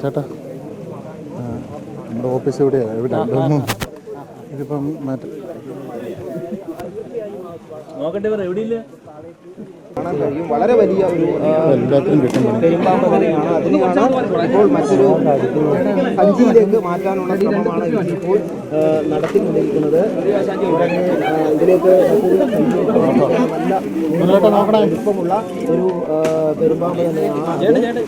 ചേട്ടാ. നമ്മുടെ ഓഫീസ് എവിടെയാണ് എവിടെ? ഇതിപ്പം മറ്റേ നോക്കട്ടെ പറ എവിടെയില്ല? കാണാൻ കഴിയും. വളരെ വലിയ ഒരു ആ, എല്ലാത്തിനും കിട്ടും പണി. പെരുമ്പാമ്പ് തന്നെയാണ് അതിനെയാണ് ഇപ്പോൾ മറ്റൊരു സഞ്ചിയിലേക്ക് മാറ്റാനുള്ള ശ്രമമാണ് ഇപ്പോൾ നടത്തിക്കൊണ്ടിരിക്കുന്നത്. ഇതിലേക്ക് നല്ല വലിപ്പമുള്ള ഒരു ആ, പെരുമ്പാമ്പ് തന്നെയാണ്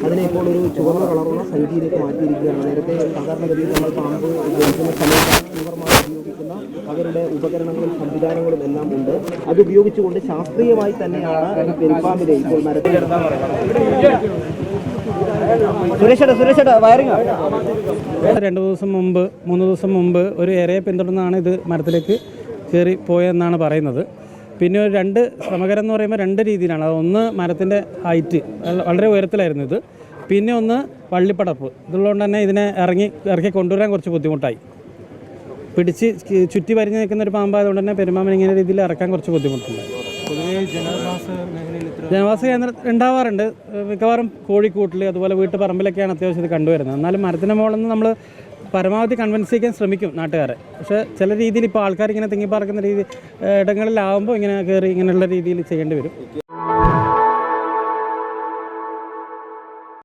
അതിനെ ഇപ്പോൾ ഒരു ചുവന്ന കളറുള്ള സഞ്ചിയിലേക്ക് മാറ്റിയിരിക്കുകയാണ്. നേരത്തെ സാധാരണഗതിയിൽ നമ്മൾ പാമ്പ് ഉപയോഗിക്കുന്ന സമയത്ത് തീവ്രമായി ഉപയോഗിക്കുന്ന അവരുടെ ഉപകരണങ്ങളും സംവിധാനങ്ങളും എല്ലാം ഉണ്ട്. അത് ഉപയോഗിച്ചുകൊണ്ട് ശാസ്ത്രീയമായി തന്നെയാണ് ഈ പെരുമ്പാമ്പിനെ ഇപ്പോൾ മരത്തിൽ സുരേഷേട്ടാ സുരേഷേട്ടാ വയറിംഗ് രണ്ട് ദിവസം മുമ്പ് മൂന്ന് ദിവസം മുമ്പ് ഒരു ഏറെ പിന്തുടർന്നാണ് ഇത് മരത്തിലേക്ക് കയറി പോയെന്നാണ് പറയുന്നത്. പിന്നെ ഒരു രണ്ട് ശ്രമകരം എന്ന് പറയുമ്പോൾ രണ്ട് രീതിയിലാണ്. അത് ഒന്ന് മരത്തിന്റെ ഹൈറ്റ് വളരെ ഉയരത്തിലായിരുന്നു ഇത്. പിന്നെ ഒന്ന് വള്ളിപ്പടപ്പ്. ഇതുള്ളതുകൊണ്ട് തന്നെ ഇതിനെ ഇറങ്ങി ഇറക്കി കൊണ്ടുവരാൻ കുറച്ച് ബുദ്ധിമുട്ടായി. പിടിച്ച് ചുറ്റി വരിഞ്ഞ് നിൽക്കുന്ന ഒരു പാമ്പായതുകൊണ്ട് തന്നെ പെരുമാമൻ ഇങ്ങനെ രീതിയിൽ ഇറക്കാൻ കുറച്ച് ബുദ്ധിമുട്ടുണ്ട്. ജനവാസ കേന്ദ്രം ഉണ്ടാവാറുണ്ട്. മിക്കവാറും കോഴിക്കൂട്ടിൽ അതുപോലെ വീട്ടു പറമ്പിലൊക്കെയാണ് അത്യാവശ്യം ഇത് കണ്ടുവരുന്നത്. എന്നാലും മരത്തിന് മുകളിൽ നമ്മൾ പരമാവധി കൺവിൻസ് ചെയ്യാൻ ശ്രമിക്കും നാട്ടുകാരെ. പക്ഷേ ചില രീതിയിൽ ഇപ്പോൾ ആൾക്കാർ ഇങ്ങനെ തിങ്ങിപ്പാർക്കുന്ന രീതി ഇടങ്ങളിലാവുമ്പോൾ ഇങ്ങനെ കയറി ഇങ്ങനെയുള്ള രീതിയിൽ ചെയ്യേണ്ടി വരും.